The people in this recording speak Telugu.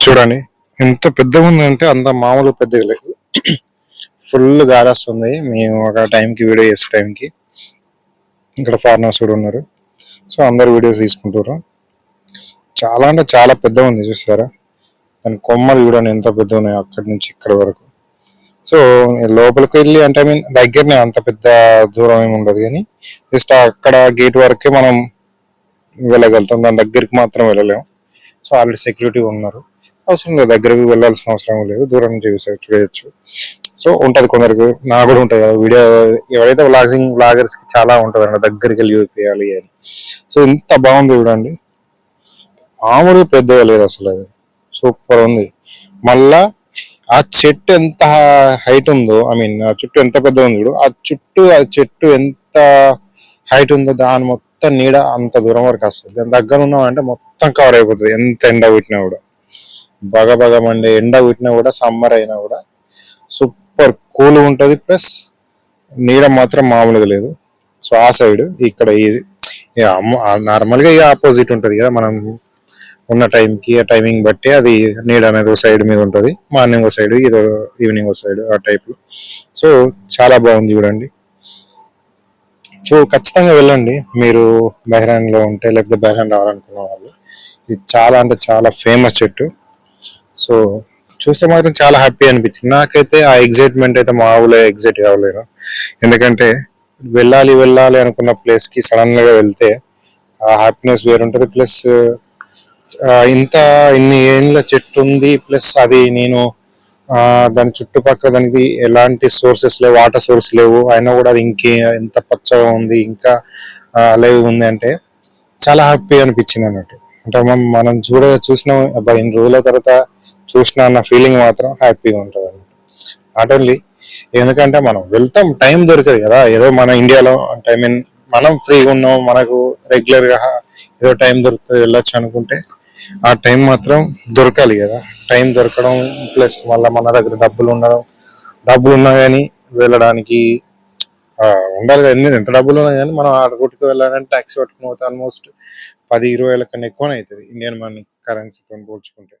చూడండి. ఎంత పెద్దగా ఉందంటే అంత మామూలు పెద్దగా లేదు. ఫుల్ గాలి వస్తుంది మేము ఒక టైంకి వీడియో చేసే టైంకి ఇక్కడ ఫారినర్స్ కూడా ఉన్నారు. సో అందరు వీడియోస్ తీసుకుంటారు చాలా అంటే చాలా పెద్దగా ఉంది చూసారా? దాని కొమ్మలు చూడండి ఎంత పెద్ద ఉన్నాయి అక్కడి నుంచి ఇక్కడ వరకు. సో లోపలికి వెళ్ళి అంటే ఐ మీన్ దగ్గరనే అంత పెద్ద దూరం ఏమి ఉండదు కానీ జస్ట్ అక్కడ గేట్ వరకే మనం వెళ్ళగలుగుతాం. దాని దగ్గరికి మాత్రం వెళ్ళలేము. సో ఆల్రెడీ సెక్యూరిటీ ఉన్నారు. అవసరం లేదు. దగ్గరకు వెళ్ళాల్సిన అవసరం లేదు. దూరం నుంచి చూసే చూడవచ్చు సో ఉంటది కొందరికి. నా కూడా ఉంటుంది కదా వీడియో ఎవరైతే వ్లాగింగ్ వ్లాగర్స్కి చాలా ఉంటుంది అండి దగ్గరికి వెళ్ళి చూపించాలి అని. సో ఇంత బాగుంది చూడండి. మామూలుగా పెద్దగా లేదు అసలు అది. సూపర్ ఉంది. మళ్ళా ఆ చెట్టు ఎంత హైట్ ఉందో ఐ మీన్ ఆ చుట్టూ ఎంత పెద్ద ఉంది చూడు. ఆ చుట్టూ ఆ చెట్టు ఎంత హైట్ ఉందో దాని మొత్తం నీడ అంత దూరం వరకు వస్తుంది. దాని దగ్గర ఉన్నామంటే మొత్తం కవర్ అయిపోతుంది. ఎంత ఎండ పెట్టినా కూడా. బాగా బాగా మండే ఎండ పుట్టినా కూడా సమ్మర్ అయినా కూడా సూపర్ కూల్ ఉంటది. ప్లస్ నీడ మాత్రం మామూలుగా లేదు. సో ఆ సైడ్ ఇక్కడ నార్మల్గా ఆపోజిట్ ఉంటుంది కదా మనం ఉన్న టైంకి ఆ టైమింగ్ బట్టి అది నీడ అనేది ఒక సైడ్ మీద ఉంటుంది. మార్నింగ్ ఒక సైడ్ ఇదో ఈవినింగ్ ఒక సైడ్ ఆ టైప్ సో చాలా బాగుంది చూడండి. సో ఖచ్చితంగా వెళ్ళండి. మీరు బెహ్రాన్లో ఉంటే లేకపోతే బెహ్రాన్ రావాలనుకున్న వాళ్ళు. ఇది చాలా అంటే చాలా ఫేమస్ చెట్టు. సో చూస్తే మాత్రం చాలా హ్యాపీ అనిపించింది. నాకైతే ఆ ఎగ్జైట్మెంట్ అయితే మామూలుగా ఎగ్జైట్ కావలేను ఎందుకంటే వెళ్ళాలి వెళ్ళాలి అనుకున్న ప్లేస్కి వెళ్తే ఆ హ్యాపీనెస్ వేరుంటుంది. ప్లస్ ఇంత ఇన్ని ఏళ్ళ చెట్టు ఉంది. ప్లస్ అది నేను దాని చుట్టుపక్కల దానికి ఎలాంటి సోర్సెస్ లేవు వాటర్ సోర్స్ లేవు. అయినా కూడా అది ఇంకే ఎంత పచ్చగా ఉంది ఇంకా లైవ్ ఉంది అంటే చాలా హ్యాపీ అనిపించింది అన్నట్టు. అంటే మనం మనం చూడ చూసినాం అబ్బా ఇన్ని రోజుల తర్వాత చూసిన అన్న ఫీలింగ్ మాత్రం హ్యాపీగా ఉంటుంది నాట్ ఓన్లీ ఎందుకంటే మనం వెళ్తాం టైం దొరకదు కదా. ఏదో మన ఇండియాలో అంటే ఐ మీన్ మనం ఫ్రీగా ఉన్నాం మనకు రెగ్యులర్గా ఏదో టైం దొరుకుతుంది వెళ్ళొచ్చు అనుకుంటే ఆ టైం మాత్రం దొరకాలి కదా. టైం దొరకడం ప్లస్ మళ్ళీ మన దగ్గర డబ్బులు ఉండడం డబ్బులు ఉన్నా కానీ వెళ్ళడానికి ఉండాలి కదా. ఎంత డబ్బులు ఉన్నా కానీ మనం ఆడగొట్టుకు వెళ్ళాలంటే ట్యాక్సీ పట్టుకుని పోతే ఆల్మోస్ట్ పది ఇరవై వేల కన్నా ఎక్కువనే అవుతుంది ఇండియన్ మనీ కరెన్సీతో పోల్చుకుంటే.